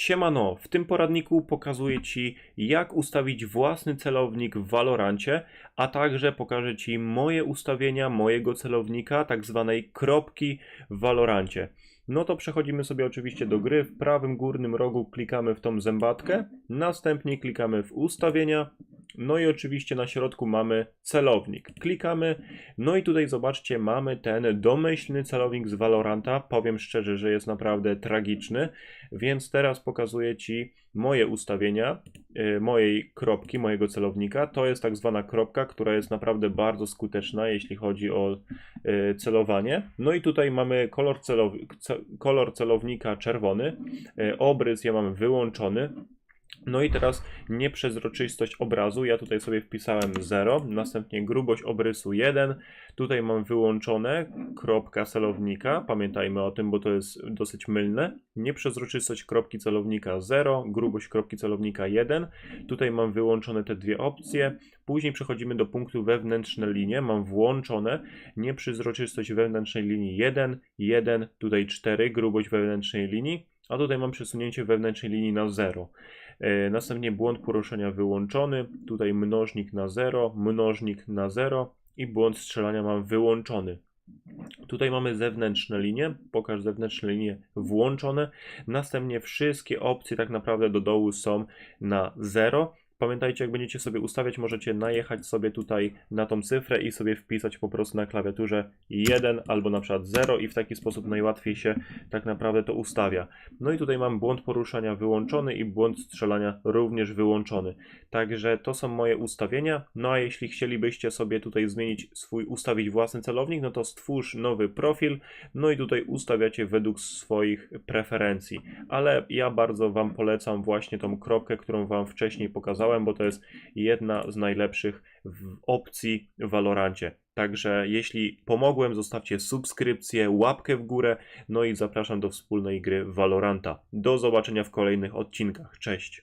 Siemano, w tym poradniku pokazuję Ci, jak ustawić własny celownik w Valorancie, a także pokażę Ci moje ustawienia mojego celownika, tak zwanej kropki w Valorancie. No to przechodzimy sobie oczywiście do gry. W prawym górnym rogu klikamy w tą zębatkę, następnie klikamy w ustawienia, no i oczywiście na środku mamy celownik. Klikamy, no i tutaj zobaczcie, mamy ten domyślny celownik z Valoranta. Powiem szczerze, że jest naprawdę tragiczny, więc teraz pokazuję Ci moje ustawienia y, mojej kropki, mojego celownika. To jest tak zwana kropka, która jest naprawdę bardzo skuteczna, jeśli chodzi o y, celowanie. No i tutaj mamy kolor, celow- ce- kolor celownika czerwony, y, obrys ja mam wyłączony. No i teraz nieprzezroczystość obrazu. Ja tutaj sobie wpisałem 0, następnie grubość obrysu 1. Tutaj mam wyłączone kropka celownika. Pamiętajmy o tym, bo to jest dosyć mylne. Nieprzezroczystość kropki celownika 0, grubość kropki celownika 1. Tutaj mam wyłączone te dwie opcje. Później przechodzimy do punktu wewnętrzne linie. Mam włączone nieprzezroczystość wewnętrznej linii 1, 1, tutaj 4, grubość wewnętrznej linii. A tutaj mam przesunięcie wewnętrznej linii na 0. E, Następnie błąd poruszenia wyłączony, tutaj mnożnik na 0, mnożnik na 0 i błąd strzelania mam wyłączony. Tutaj mamy zewnętrzne linie, pokaż zewnętrzne linie włączone. Następnie wszystkie opcje tak naprawdę do dołu są na 0. Pamiętajcie, jak będziecie sobie ustawiać, możecie najechać sobie tutaj na tą cyfrę i sobie wpisać po prostu na klawiaturze 1 albo na przykład 0 i w taki sposób najłatwiej się tak naprawdę to ustawia. No i tutaj mam błąd poruszania wyłączony i błąd strzelania również wyłączony. Także to są moje ustawienia. No a jeśli chcielibyście sobie tutaj zmienić swój, ustawić własny celownik, no to stwórz nowy profil, no i tutaj ustawiacie według swoich preferencji. Ale ja bardzo Wam polecam właśnie tą kropkę, którą Wam wcześniej pokazałem, bo to jest jedna z najlepszych opcji w Valorancie. Także jeśli pomogłem, zostawcie subskrypcję, łapkę w górę, no i zapraszam do wspólnej gry Valoranta. Do zobaczenia w kolejnych odcinkach. Cześć!